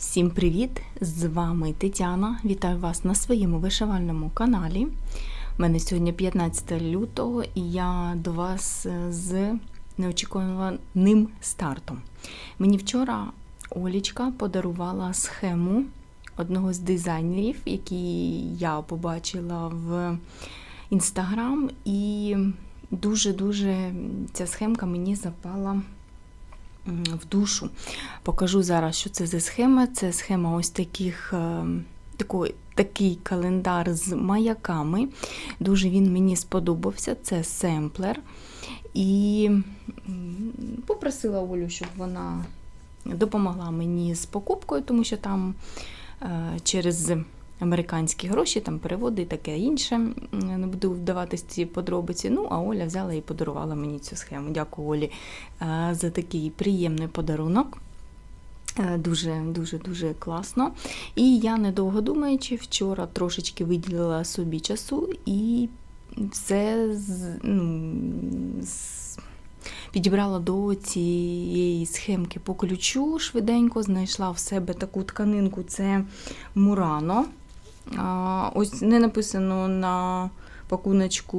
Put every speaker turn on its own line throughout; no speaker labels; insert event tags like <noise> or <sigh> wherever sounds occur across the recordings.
Всім привіт! З вами Тетяна. Вітаю вас на своєму вишивальному каналі. У мене сьогодні 15 лютого і я до вас з неочікуваним стартом. Мені вчора Олічка подарувала схему одного з дизайнерів, який я побачила в інстаграм, і дуже-дуже ця схемка мені запала в душу. Покажу зараз, що це за схема. Це схема ось таких. е, Такий, такий календар з маяками. Дуже він мені сподобався. Це семплер. І попросила Олю, щоб вона допомогла мені з покупкою, тому що там е, через американські гроші, там переводи і таке інше. Не буду вдаватись ці подробиці. Ну, а Оля взяла і подарувала мені цю схему. Дякую Олі е, за такий приємний подарунок. Е, Дуже, дуже, дуже класно. І я, недовго думаючи, вчора трошечки виділила собі часу і все ну, підібрала до цієї схемки по ключу швиденько, знайшла в себе таку тканинку, це Мурано. Ось не написано на пакуночку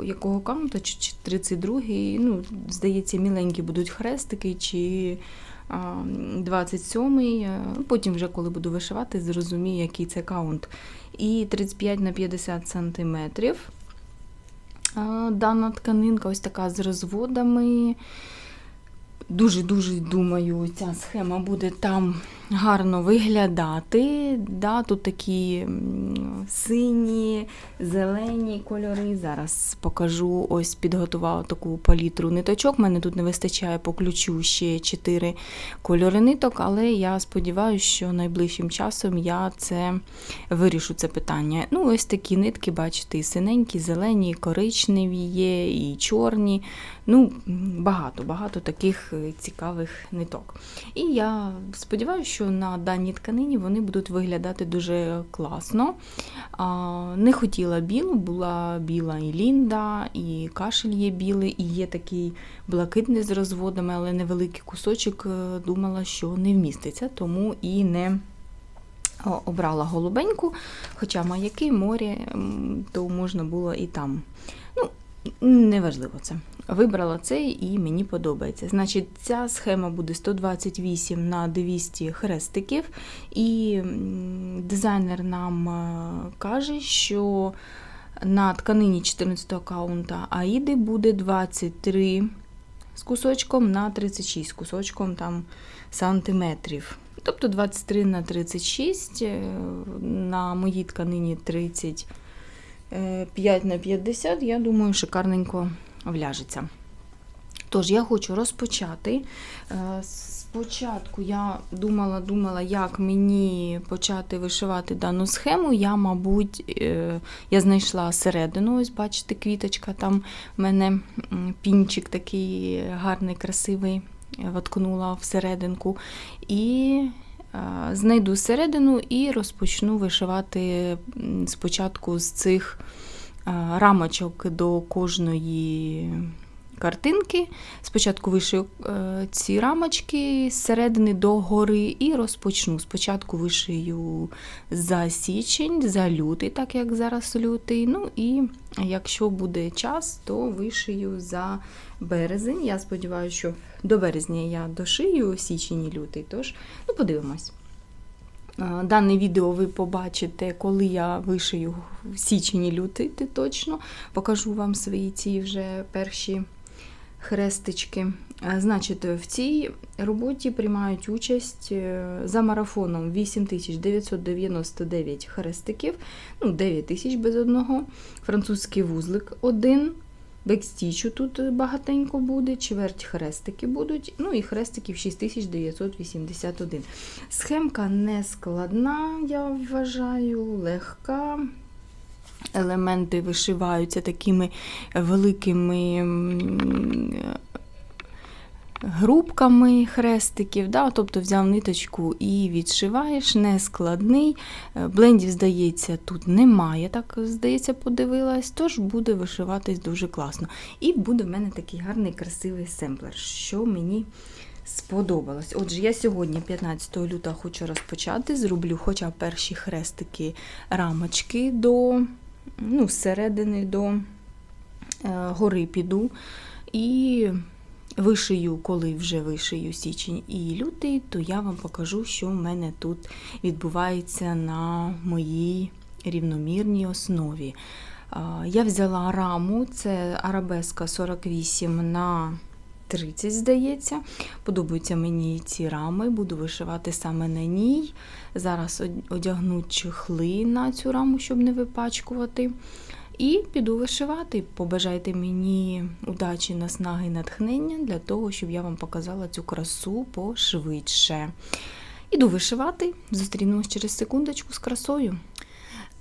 е, якого каунта, чи, чи 32-й. Ну, здається, міленькі будуть хрестики, чи а, 27-й. Е, Потім, вже коли буду вишивати, зрозумію, який це каунт. І 35 на 50 сантиметрів. Дана тканинка ось така з розводами. Дуже-дуже думаю, ця схема буде там гарно виглядати. Да, тут такі сині, зелені кольори. Зараз покажу, ось підготувала таку палітру ниточок. У мене тут не вистачає по ключу ще 4 кольори ниток, але я сподіваюся, що найближчим часом я це вирішу це питання. Ну, ось такі нитки, бачите, і синенькі, зелені, і коричневі є, і чорні. Ну, багато, багато таких цікавих ниток. І я сподіваюся, що на даній тканині вони будуть виглядати дуже класно. Не хотіла білу, була біла і Лінда, і кашель є білий, і є такий блакитний з розводами, але невеликий кусочок е, думала, що не вміститься, тому і не обрала голубеньку. Хоча маяки, море, то можна було і там. Ну, Неважливо це. Вибрала цей і мені подобається. Значить, ця схема буде 128 на 200 хрестиків, і дизайнер нам е, каже, що на тканині 14 аккаунта Аїди буде 23 з кусочком на 36 з кусочком там сантиметрів. Тобто 23 на 36, е, на моїй тканині 30 5 на 50, я думаю, шикарненько вляжеться. Тож, я хочу розпочати. Е, Спочатку я думала, думала, як мені почати вишивати дану схему. Я, мабуть, е, я знайшла середину. Ось, бачите, квіточка, там в мене пінчик такий гарний, красивий, е, воткнула всерединку. І е, знайду середину і розпочну вишивати спочатку з цих е, рамочок до кожної картинки. Спочатку вишию е, ці рамочки з середини до гори і розпочну. Спочатку вишию за січень, за лютий, так як зараз лютий. Ну і якщо буде час, то вишию за березень. Я сподіваюся, що до березня я дошию січень і лютий. Тож, ну, подивимось. Дане відео ви побачите, коли я вишию в січні лютий, ти точно покажу вам свої ці вже перші хрестички. Значить, в цій роботі приймають участь е, за марафоном 8999 хрестиків, ну 9000 без одного, французький вузлик один. Бекстічу тут багатенько буде, чверть хрестики будуть, ну і хрестиків 6981. Схемка не складна, я вважаю, легка. Елементи вишиваються такими великими грубками хрестиків. Да? Тобто взяв ниточку і відшиваєш, не складний. Е, Блендів, здається, тут немає, так здається, подивилась, тож буде вишиватись дуже класно. І буде в мене такий гарний красивий семплер, що мені сподобалось. Отже, я сьогодні, 15 лютого, хочу розпочати. Зроблю хоча перші хрестики рамочки до ну, зсередини до е, гори піду. І вишию, коли вже вишию січень і лютий, то я вам покажу, що в мене тут відбувається на моїй рівномірній основі. Я взяла раму, це арабеска 48 на 30, здається. Подобаються мені ці рами, буду вишивати саме на ній. Зараз одягну чехли на цю раму, щоб не випачкувати. І піду вишивати. Побажайте мені удачі, наснаги, натхнення для того, щоб я вам показала цю красу пошвидше. Іду вишивати, зустрінемось через секундочку з красою.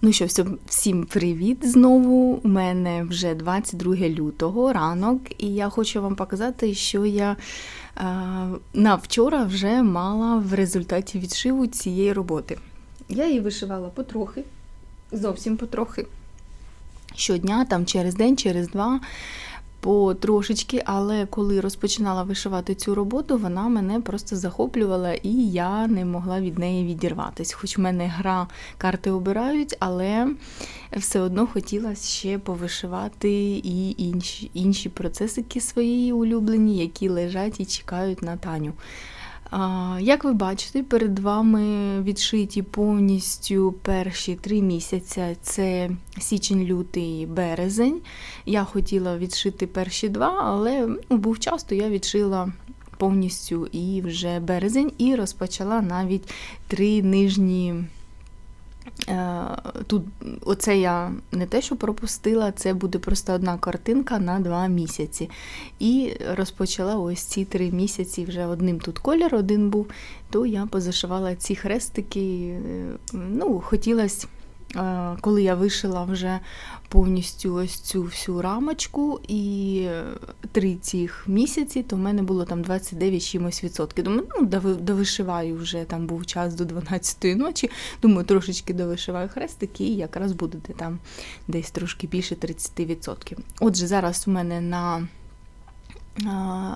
Ну що, всім привіт знову. У мене вже 22 лютого ранок, і я хочу вам показати, що я е, на вчора вже мала в результаті відшиву цієї роботи. Я її вишивала потрохи, зовсім потрохи. Щодня, там через день, через два потрошечки, але коли розпочинала вишивати цю роботу, вона мене просто захоплювала і я не могла від неї відірватися. Хоч в мене гра карти обирають, але все одно хотілося ще повишивати і інші, інші процесики свої улюблені, які лежать і чекають на Таню. Як ви бачите, перед вами відшиті повністю перші три місяці це січень, лютий, березень. Я хотіла відшити перші два, але ну, був час, то я відшила повністю і вже березень, і розпочала навіть три нижні тут оце я не те, що пропустила, це буде просто одна картинка на два місяці. І розпочала ось ці три місяці вже одним тут колір один був, то я позашивала ці хрестики. Е, ну, хотілося Е, коли я вишила вже повністю ось цю всю рамочку і три цих місяці, то в мене було там 29 чимось відсотків. Думаю, ну довишиваю вже там був час до 12-ї ночі. Думаю, трошечки довишиваю хрестики, і якраз буде там десь трошки більше 30%. Отже, зараз у мене на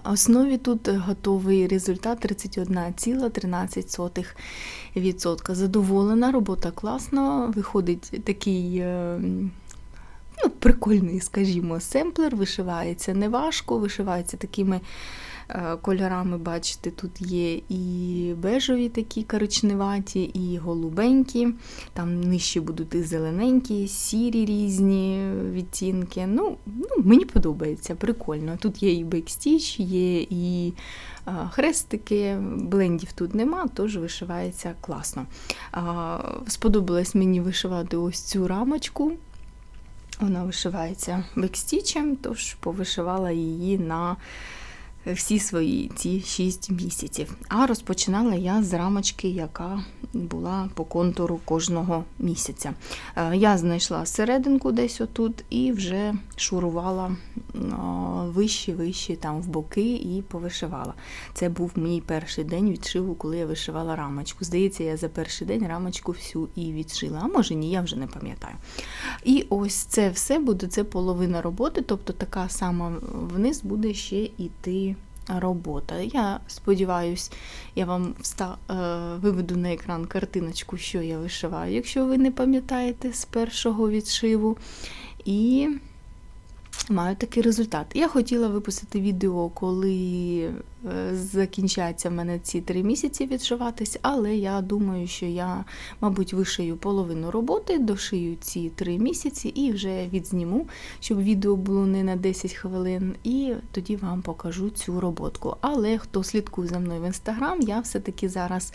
основі тут готовий результат 31,13%. Задоволена, робота класна, виходить такий е, ну, прикольний, скажімо, семплер, вишивається неважко, вишивається такими кольорами, бачите, тут є і бежові такі коричневаті, і голубенькі, там нижче будуть і зелененькі, сірі різні відтінки. Ну, ну Мені подобається, прикольно. Тут є і бекстіч, є і е, хрестики, блендів тут нема, тож вишивається класно. Сподобалось мені вишивати ось цю рамочку. Вона вишивається бекстічем, тож повишивала її на всі свої ці 6 місяців. А розпочинала я з рамочки, яка була по контуру кожного місяця. Е, я знайшла серединку десь отут і вже шурувала вище, вище там в боки і повишивала. Це був мій перший день відшиву, коли я вишивала рамочку. Здається, я за перший день рамочку всю і відшила, а може ні, я вже не пам'ятаю. І ось це все буде, це половина роботи, тобто така сама вниз буде ще йти робота. Я сподіваюся, я вам вста... Е, виведу на екран картиночку, що я вишиваю, якщо ви не пам'ятаєте з першого відшиву. І маю такий результат. Я хотіла випустити відео, коли е, закінчаться в мене ці три місяці відшиватись, але я думаю, що я, мабуть, вишию половину роботи, дошию ці три місяці і вже відзніму, щоб відео було не на 10 хвилин, і тоді вам покажу цю роботку. Але хто слідкує за мною в інстаграм, я все-таки зараз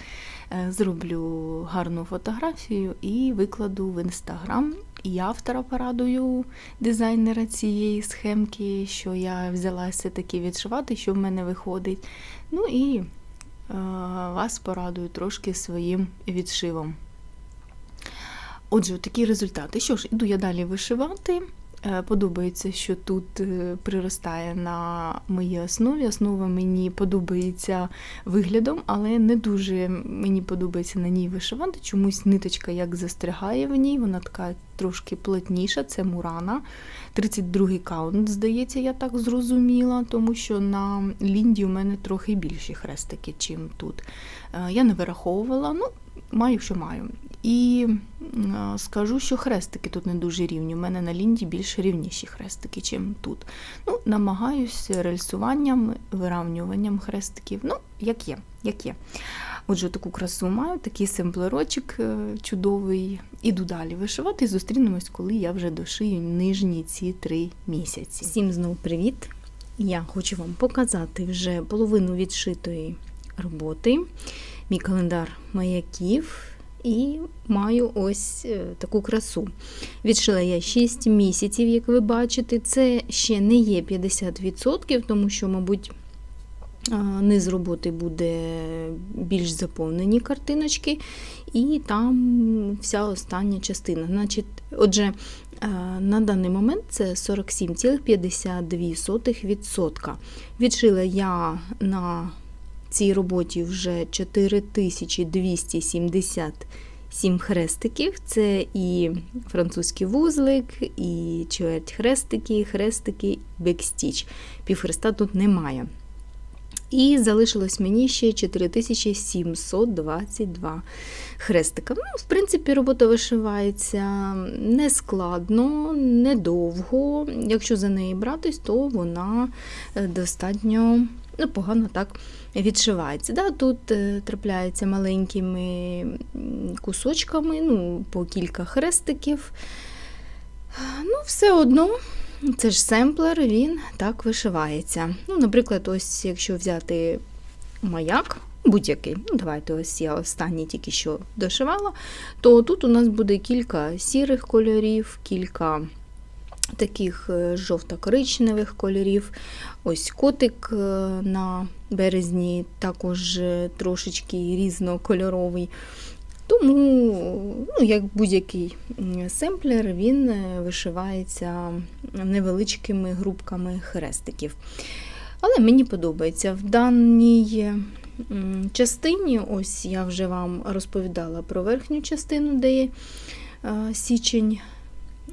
е, зроблю гарну фотографію і викладу в інстаграм і автора порадую дизайнера цієї схемки, що я взялася таки відшивати, що в мене виходить. Ну і е, вас порадую трошки своїм відшивом. Отже, такі результати. Що ж, іду я далі вишивати. Е, Подобається, що тут е, приростає на моїй основі. Основа мені подобається виглядом, але не дуже мені подобається на ній вишивати. Чомусь ниточка як застрягає в ній, вона така трошки плотніша, це мурана. 32-й каунт, здається, я так зрозуміла, тому що на лінді у мене трохи більші хрестики, чим тут. Е, Я не вираховувала, ну, маю, що маю. І скажу, що хрестики тут не дуже рівні. У мене на лінді більш рівніші хрестики, чим тут. Ну, намагаюсь рельсуванням, виравнюванням хрестиків. Ну, як є, як є. Отже, таку красу маю, такий семплерочок е, чудовий. Іду далі вишивати і зустрінемось, коли я вже дошию нижні ці три місяці. Всім знову привіт! Я хочу вам показати вже половину відшитої роботи, мій календар маяків. І маю ось е, таку красу. Відшила я 6 місяців, як ви бачите. Це ще не є 50%, тому що, мабуть, низ роботи буде більш заповнені картиночки, і там вся остання частина. Значить, Отже, на даний момент це 47,52%. Відшила я на цій роботі вже 4277 хрестиків. Це і французький вузлик, і чверть хрестики, хрестики, бекстіч. Півхреста тут немає. І залишилось мені ще 4722 хрестика. Ну, в принципі, робота вишивається нескладно, недовго. Якщо за неї братись, то вона е, достатньо непогано так відшивається. Да, Тут е, трапляється маленькими кусочками, ну, по кілька хрестиків. Ну, все одно. Це ж семплер, він так вишивається. Ну, Наприклад, ось якщо взяти маяк, будь-який, ну давайте ось я останній тільки що дошивала, то тут у нас буде кілька сірих кольорів, кілька таких е, жовто-коричневих кольорів. Ось котик е, на березні також е, трошечки різнокольоровий. Тому, ну, як будь-який семплер, він вишивається невеличкими групками хрестиків. Але мені подобається в даній частині, ось я вже вам розповідала про верхню частину, де є січень.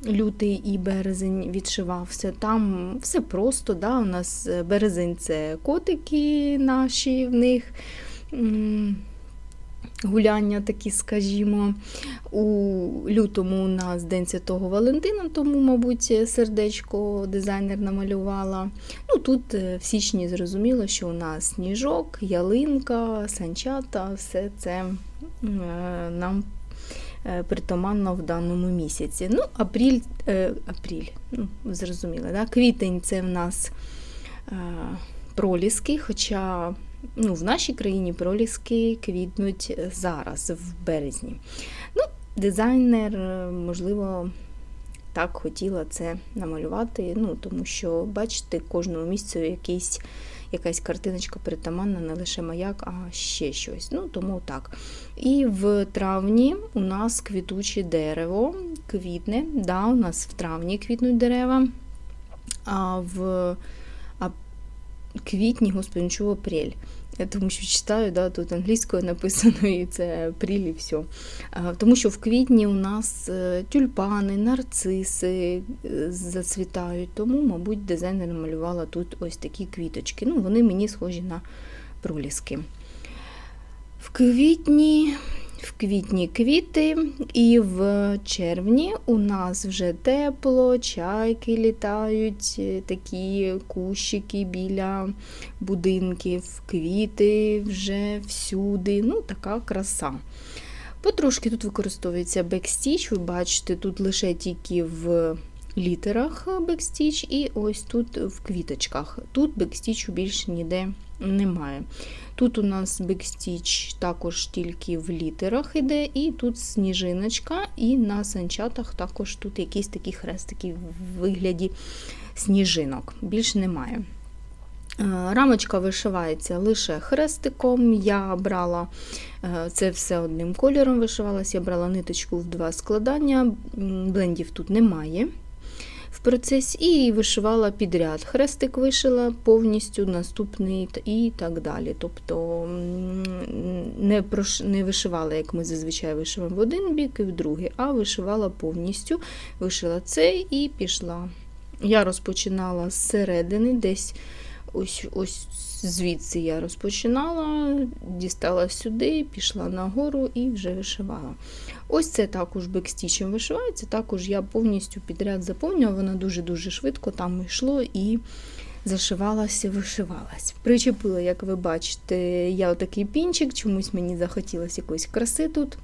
Лютий і березень відшивався. Там все просто. да, У нас березень це котики наші в них гуляння такі, скажімо. У лютому у нас День Святого Валентина, тому, мабуть, сердечко дизайнер намалювала. Ну, Тут в січні зрозуміло, що у нас сніжок, ялинка, санчата, все це нам притаманно в даному місяці. Ну, апріль, е, апріль, ну, зрозуміло, да? квітень це в нас е, проліски, хоча ну, в нашій країні проліски квітнуть зараз, в березні. Ну, Дизайнер, можливо, так хотіла це намалювати, ну, тому що, бачите, кожному місцю якийсь. Якась картиночка притаманна, не лише маяк, а ще щось. Ну, тому так. І в травні у нас квітуче дерево, квітне. Да, У нас в травні квітнуть дерева, а в а квітні, господи, чув апрель. Я тому що читаю, да, тут англійською написано, і це прілі все. Тому що в квітні у нас е, тюльпани, нарциси е, зацвітають, тому, мабуть, дизайнер малювала тут ось такі квіточки. Ну, Вони мені схожі на проліски. В квітні в квітні квіти, і в червні у нас вже тепло, чайки літають, е, такі кущики біля будинків, квіти вже всюди. Ну, така краса. Потрошки тут використовується бекстіч, ви бачите, тут лише тільки в літерах бекстіч, і ось тут в квіточках. Тут бекстічу більше ніде немає. Тут у нас бекстіч також тільки в літерах іде, і тут сніжиночка, і на санчатах також тут якісь такі хрестики в вигляді сніжинок. Більш немає. Е, рамочка вишивається лише хрестиком. Я брала е, це все одним кольором вишивалася, я брала ниточку в два складання, блендів тут немає. В процесі і вишивала підряд. Хрестик вишила повністю наступний і так далі. Тобто не, прош... не вишивала, як ми зазвичай вишиваємо в один бік і в другий, а вишивала повністю, вишила цей і пішла. Я розпочинала з середини, десь ось, ось звідси я розпочинала, дістала сюди, пішла нагору і вже вишивала. Ось це також бекстічем вишивається, також я повністю підряд заповнювала, воно дуже-дуже швидко там йшло і зашивалася, вишивалась. Причепила, як ви бачите, я отакий пінчик, чомусь мені захотілося якоїсь краси тут.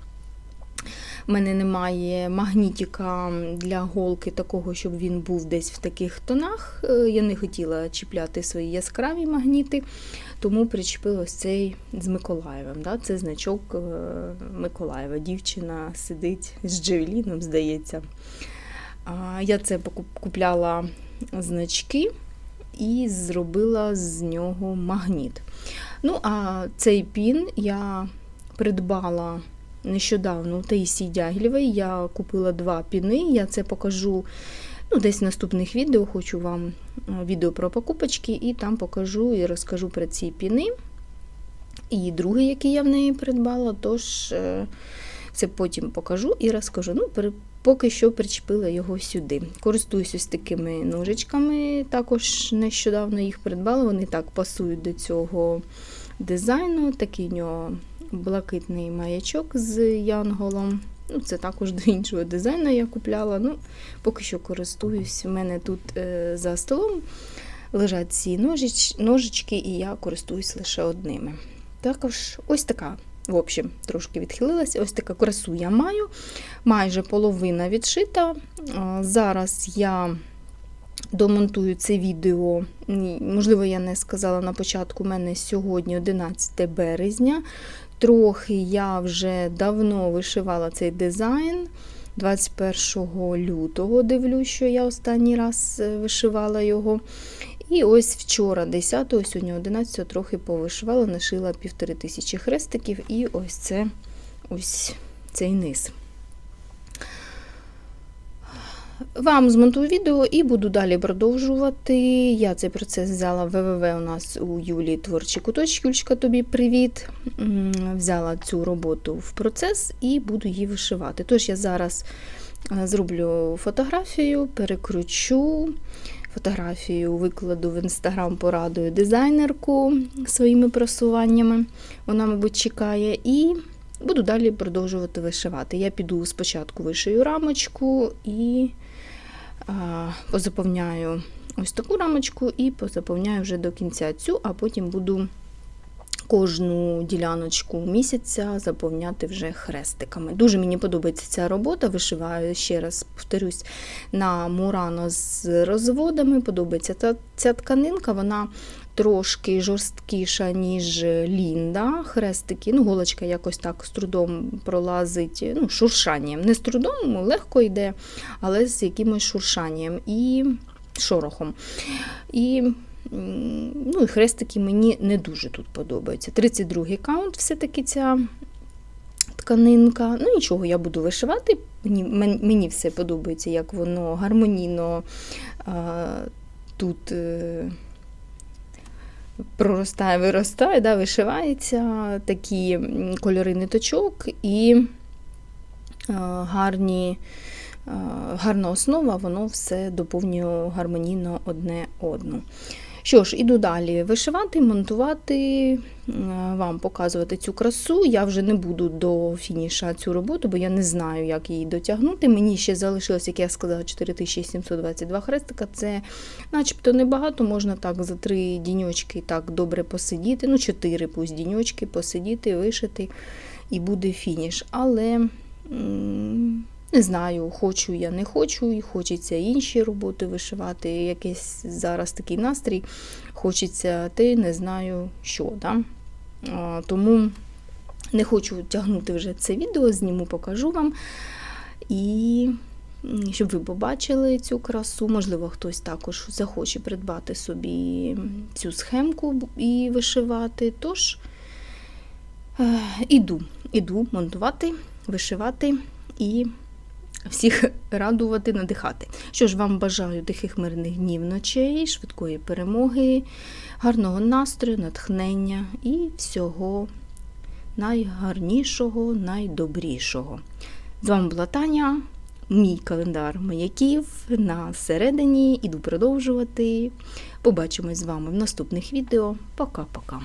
У мене немає магнітика для голки такого, щоб він був десь в таких тонах. Е, Я не хотіла чіпляти свої яскраві магніти, тому причепила ось цей з Миколаєвим. Да? Це значок е, Миколаєва. Дівчина сидить з Джевеліном, здається. Я це купляла значки і зробила з нього магніт. Ну, а цей пін я придбала нещодавно у Таїсії Дягілєвої. Я купила два піни, я це покажу ну, десь в наступних відео. Хочу вам е, відео про покупочки, і там покажу і розкажу про ці піни. І другий, який я в неї придбала, тож е, це потім покажу і розкажу. Ну, поки що причепила його сюди. Користуюсь ось такими ножичками, також нещодавно їх придбала. Вони так пасують до цього дизайну. Такий нього блакитний маячок з янголом. Ну, це також <laughs> до іншого дизайну я купляла. Ну, поки що користуюсь. У мене тут е, за столом лежать ці ножич, ножички, і я користуюсь лише одними. Також ось така, в общем, трошки відхилилася. Ось така красу я маю. Майже половина відшита. А, Зараз я домонтую це відео. Можливо, я не сказала на початку, у мене сьогодні 11 березня. Трохи я вже давно вишивала цей дизайн. 21 лютого дивлюсь, що я останній раз е, вишивала його. І ось вчора, 10, сьогодні 11 трохи повишивала, нашила півтори тисячі хрестиків, і ось це ось цей низ. Вам змонтую відео і буду далі продовжувати. Я цей процес взяла в ВВВ у нас у Юлії творчі куточки. Юлічка, тобі привіт. Взяла цю роботу в процес і буду її вишивати. Тож я зараз е, зроблю фотографію, перекручу. Фотографію викладу в інстаграм, порадую дизайнерку своїми просуваннями. Вона, мабуть, чекає. І буду далі продовжувати вишивати. Я піду спочатку вишию рамочку і позаповняю ось таку рамочку і позаповняю вже до кінця цю, а потім буду кожну діляночку місяця заповняти вже хрестиками. Дуже мені подобається ця робота. Вишиваю ще раз повторюсь на мурано з розводами. Подобається та ця тканинка, вона трошки жорсткіша, ніж лінда. Хрестики, ну, голочка якось так з трудом пролазить, ну, шуршанням. Не з трудом, легко йде, але з якимось шуршанням і шорохом. І ну, і хрестики мені не дуже тут подобаються. 32-й каунт все-таки ця тканинка. Ну, нічого, я буду вишивати. Мені, мені все подобається, як воно гармонійно а, тут. Е, Проростає, виростає, да, вишивається такі кольори ниточок і е, гарні, е, гарна основа, воно все доповнює гармонійно одне одну. Що ж, іду далі вишивати, монтувати, е, вам показувати цю красу. Я вже не буду до фініша цю роботу, бо я не знаю, як її дотягнути. Мені ще залишилось, як я сказала, 4722 хрестика. Це начебто небагато, можна так за три діньочки так добре посидіти. Ну, чотири пусть діньочки посидіти, вишити, і буде фініш. Але. Не знаю, хочу я, не хочу, і хочеться інші роботи вишивати. Якийсь зараз такий настрій, хочеться ти не знаю що. Да? А, Тому не хочу тягнути вже це відео, зніму, покажу вам. І щоб ви побачили цю красу, можливо, хтось також захоче придбати собі цю схемку і вишивати. Тож е, іду, іду монтувати, вишивати і всіх <laughs> радувати, надихати. Що ж, вам бажаю тихих мирних днів ночей, швидкої перемоги, гарного настрою, натхнення і всього найгарнішого, найдобрішого. З вами була Таня. Мій календар маяків на середині. Іду продовжувати. Побачимось з вами в наступних відео. Пока-пока.